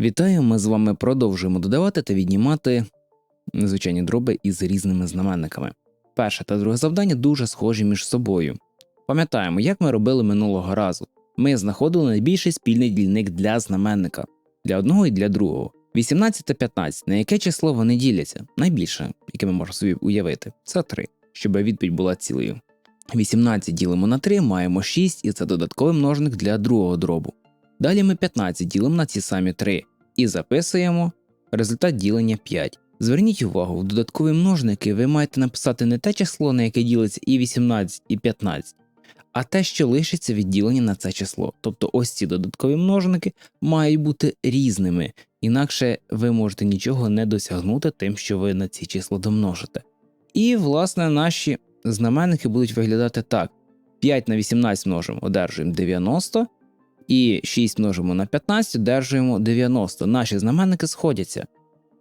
Вітаю, ми з вами продовжуємо додавати та віднімати незвичайні дроби із різними знаменниками. Перше та друге завдання дуже схожі між собою. Пам'ятаємо, як ми робили минулого разу. Ми знаходили найбільший спільний дільник для знаменника для одного і для другого. 18 та 15, на яке число вони діляться? Найбільше, яке ми можемо собі уявити, це 3, щоб відповідь була цілою. 18 ділимо на 3, маємо 6, і це додатковий множник для другого дробу. Далі ми 15 ділимо на ці самі 3 і записуємо результат ділення 5. Зверніть увагу, в додаткові множники ви маєте написати не те число, на яке ділиться і 18, і 15, а те, що лишиться від ділення на це число. Тобто ось ці додаткові множники мають бути різними, інакше ви можете нічого не досягнути тим, що ви на ці числа домножите. І, власне, наші знаменники будуть виглядати так: 5 на 18 множимо, одержуємо 90, і 6 множимо на 15, одержуємо 90. Наші знаменники сходяться.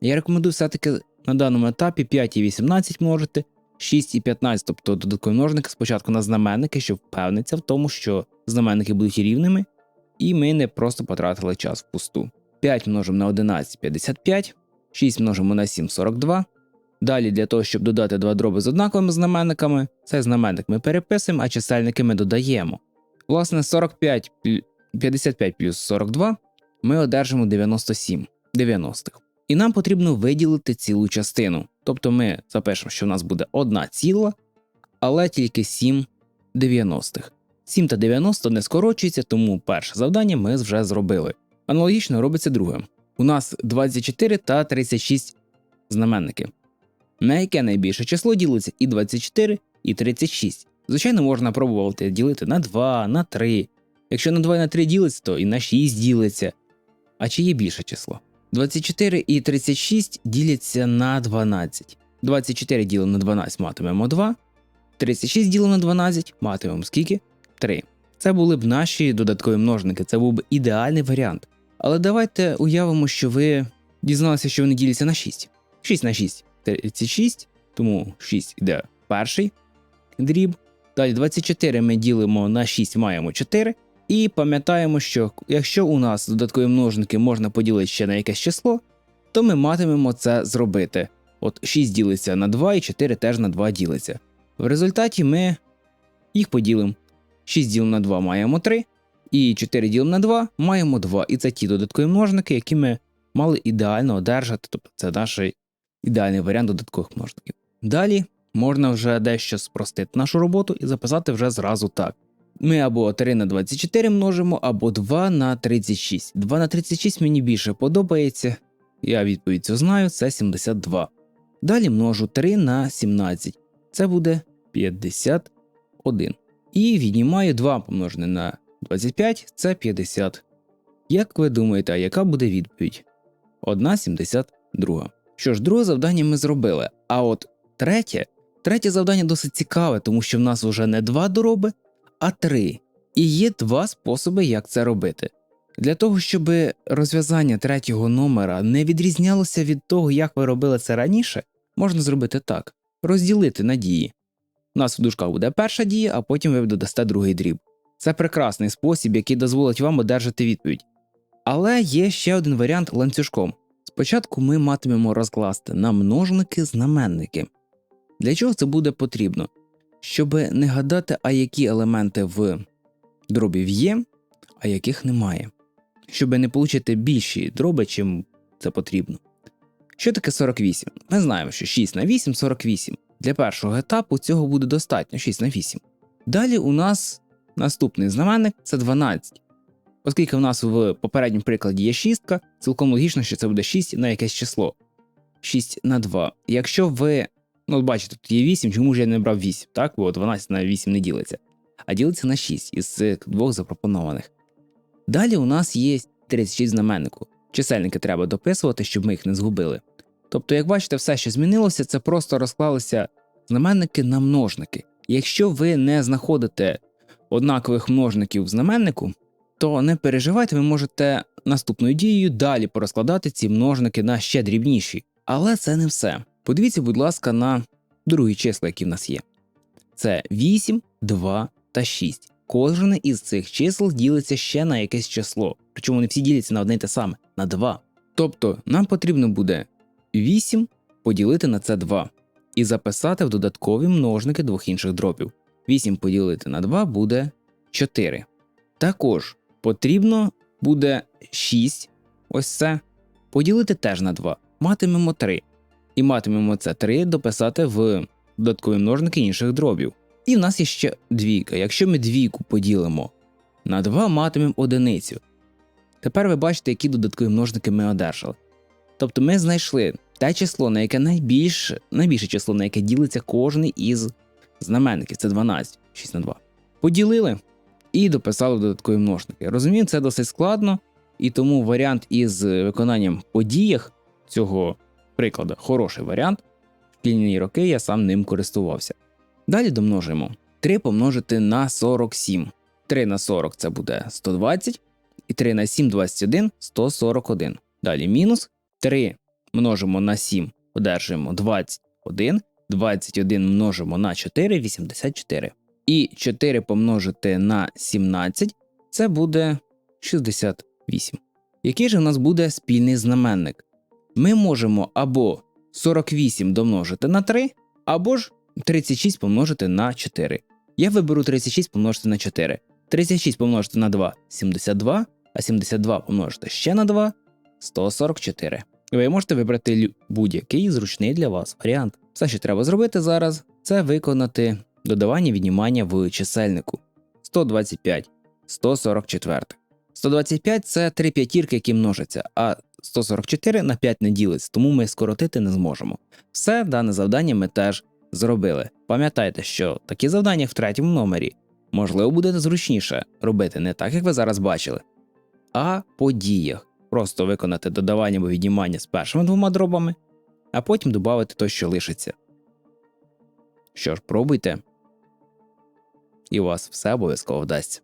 Я рекомендую все-таки на даному етапі 5 і 18 множити, 6 і 15, тобто додаткові множники спочатку на знаменники, щоб впевнитися в тому, що знаменники будуть рівними, і ми не просто потратили час впусту. 5 множимо на 11 55, 6 множимо на 7 42. Далі для того, щоб додати два дроби з однаковими знаменниками, цей знаменник ми переписуємо, а чисельники ми додаємо. Власне, 45 плю- 55 плюс 42 ми одержимо 97 90. І нам потрібно виділити цілу частину. Тобто ми запишемо, що в нас буде одна ціла, але тільки 7 90. 7 та 90 не скорочується, тому перше завдання ми вже зробили. Аналогічно робиться друге. У нас 24 та 36 знаменники. На яке найбільше число ділиться і 24, і 36. Звичайно, можна пробувати ділити на 2, на 3. Якщо на 2 і на 3 ділиться, то і на 6 ділиться. А чи є більше число? 24 і 36 діляться на 12. 24 ділимо на 12 матимемо 2. 36 ділимо на 12 матимемо скільки? 3. Це були б наші додаткові множники, це був б ідеальний варіант. Але давайте уявимо, що ви дізналися, що вони діляться на 6. 6 на 6 36, тому 6 йде перший дріб. Далі 24 ми ділимо на 6, маємо 4. І пам'ятаємо, що якщо у нас додаткові множники можна поділити ще на якесь число, то ми матимемо це зробити. От 6 ділиться на 2 і 4 теж на 2 ділиться. В результаті ми їх поділимо. 6 ділимо на 2 маємо 3, і 4 ділимо на 2 маємо 2. І це ті додаткові множники, які ми мали ідеально одержати. Тобто це наш ідеальний варіант додаткових множників. Далі можна вже дещо спростити нашу роботу і записати вже зразу так. Ми або 3 на 24 множимо, або 2 на 36. 2 на 36 мені більше подобається. Я відповідь цю знаю, це 72. Далі множу 3 на 17. Це буде 51. І віднімаю 2 помножене на 25, це 50. Як ви думаєте, а яка буде відповідь? 1,72. Що ж, друге завдання ми зробили. А от третє, третє завдання досить цікаве, тому що в нас вже не два дороби, а три. І є два способи, як це робити. Для того, щоб розв'язання третього номера не відрізнялося від того, як ви робили це раніше, можна зробити так: розділити на дії. У нас в дужках буде перша дія, а потім ви додасте другий дріб. Це прекрасний спосіб, який дозволить вам одержати відповідь. Але є ще один варіант ланцюжком. Спочатку ми матимемо розкласти на множники знаменники. Для чого це буде потрібно? Щоб не гадати, а які елементи в дробів є, а яких немає. Щоб не отримати більші дроби, чим це потрібно. Що таке 48? Ми знаємо, що 6 на 8 48. Для першого етапу цього буде достатньо 6 на 8. Далі у нас наступний знаменник це 12. Оскільки в нас в попередньому прикладі є шістка, цілком логічно, що це буде 6 на якесь число. 6 на 2. Якщо ви. Ну, от бачите, тут є 8, чому ж я не брав 8, так? Бо 12 на 8 не ділиться, а ділиться на 6 із цих двох запропонованих. Далі у нас є 36 знаменнику. Чисельники треба дописувати, щоб ми їх не згубили. Тобто, як бачите, все, що змінилося, це просто розклалися знаменники на множники. Якщо ви не знаходите однакових множників в знаменнику, то не переживайте, ви можете наступною дією далі порозкладати ці множники на ще дрібніші. Але це не все. Подивіться, будь ласка, на другі числа, які в нас є. Це 8, 2 та 6. Кожне із цих чисел ділиться ще на якесь число. Причому вони всі діляться на одне й те саме на 2. Тобто нам потрібно буде 8 поділити на це 2 і записати в додаткові множники двох інших дробів. 8 поділити на 2 буде 4. Також потрібно буде 6, ось це, поділити теж на 2. Матимемо 3. І матимемо це 3 дописати в додаткові множники інших дробів. І в нас є ще двійка. Якщо ми двійку поділимо на 2, матимемо одиницю. Тепер ви бачите, які додаткові множники ми одержали. Тобто ми знайшли те число, на яке найбільш, найбільше число, на яке ділиться кожний із знаменників. Це 12, 6 на 2. Поділили і дописали додаткові множники. Розумію, це досить складно, і тому варіант із виконанням по діях цього прикладу хороший варіант. В шкільні роки я сам ним користувався. Далі домножимо 3 помножити на 47. 3 на 40 це буде 120, і 3 на 7 21 141. Далі мінус 3 множимо на 7, одержуємо 21. 21 множимо на 4 84. І 4 помножити на 17 це буде 68. Який же в нас буде спільний знаменник? Ми можемо або 48 домножити на 3, або ж 36 помножити на 4. Я виберу 36 помножити на 4. 36 помножити на 2 72, а 72 помножити ще на 2 144. Ви можете вибрати будь-який зручний для вас варіант. Все, що треба зробити зараз, це виконати додавання віднімання в чисельнику 125, 144. 125 це три п'ятірки, які множаться, а 144 на 5 не ділиться, тому ми скоротити не зможемо. Все дане завдання ми теж зробили. Пам'ятайте, що такі завдання в третьому номері можливо буде зручніше робити не так, як ви зараз бачили, а по діях. Просто виконати додавання або віднімання з першими двома дробами, а потім додати то, що лишиться. Що ж, пробуйте, і у вас все обов'язково вдасться.